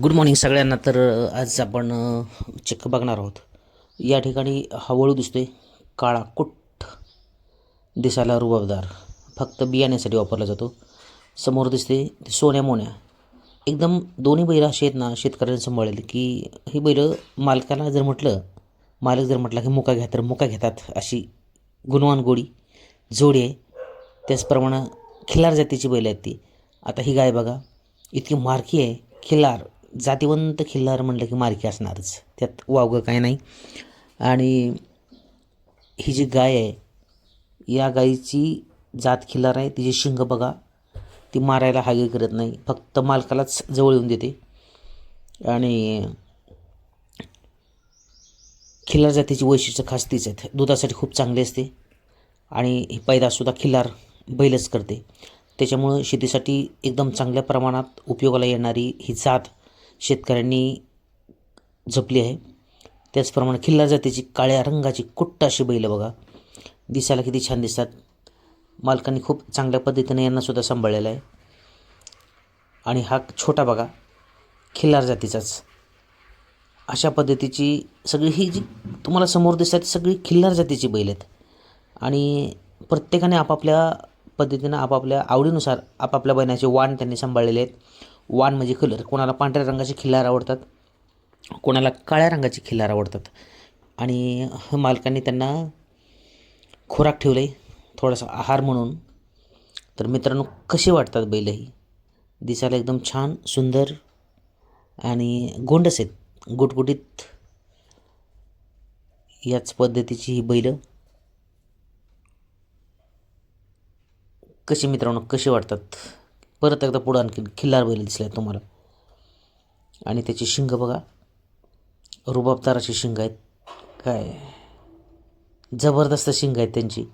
Good morning सगळ्यांना. तर आज आपण चक्क बघणार आहोत. या ठिकाणी हवळू दिसतोय काळा कुट्ट दिसायला रुबाबदार. फक्त बियाण्यासाठी वापरला जातो. समोर दिसते ते सोन्या मोन्या. एकदम दोन्ही बैल असे आहेत ना शेतकऱ्यांनी सांभाळेल की ही बैल मालकाला जर म्हटलं मालक जर म्हटला की मुका घ्या तर मुका घेतात अशी गुणवान गोडी जोडी आहे. त्याचप्रमाणे खिलार जातीची बैल आहेत ती. आता ही गाय बघा इतकी मारकी आहे खिलार. जातीवंत खिल्लार म्हणलं की मारकी असणारच. त्यात वावगं काय नाही. आणि ही जी गाय आहे या गायीची जात खिल्लार आहे. तिची शिंग बघा. ती मारायला हागे करत नाही. फक्त मालकालाच जवळ येऊन देते. आणि खिल्लार जातीची वैशिष्ट्य खास तीच आहेत. दुधासाठी खूप चांगली असते. आणि ही पैदासुद्धा खिल्लार बैलच करते. त्याच्यामुळं शेतीसाठी एकदम चांगल्या प्रमाणात उपयोगाला येणारी ही जात शेतकऱ्यांनी जपली आहे. त्याचप्रमाणे खिल्लार जातीची काळ्या रंगाची कुट्ट अशी बैलं बघा. दिसायला किती छान दिसतात. मालकांनी खूप चांगल्या पद्धतीने यांनासुद्धा सांभाळलेलं आहे. आणि हा छोटा बघा खिल्लार जातीचाच. अशा पद्धतीची सगळी ही जी तुम्हाला समोर दिसतात सगळी खिल्लार जातीची बैल आहेत. आणि प्रत्येकाने आपापल्या पद्धतीनं आपापल्या आवडीनुसार आपापल्या बैलाचे वाण त्यांनी सांभाळलेले आहेत वाण म्हणजे कलर कोणाला पांढऱ्या रंगाचे खिल्लार आवडतात कोणाला काळ्या रंगाचे खिल्लार आवडतात. आणि मालकांनी त्यांना खुराक ठेवलं आहे थोडासा आहार म्हणून. तर मित्रांनो कसे वाटतात बैल ही? दिसायला एकदम छान सुंदर आणि गोंडस आहेत. गुटगुटीत याच पद्धतीची ही बैलं. कशी मित्रांनो कशी वाटतात? परत एकदा पुढं आणखी खिल्लार बैल दिसले तुम्हाला. आणि त्याची शिंग बघा. रुबाबदाराची शिंग आहेत. काय? जबरदस्त शिंग आहेत त्यांची.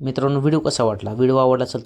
मित्रांनो व्हिडिओ कसा वाटला? व्हिडिओ आवडला असेल तर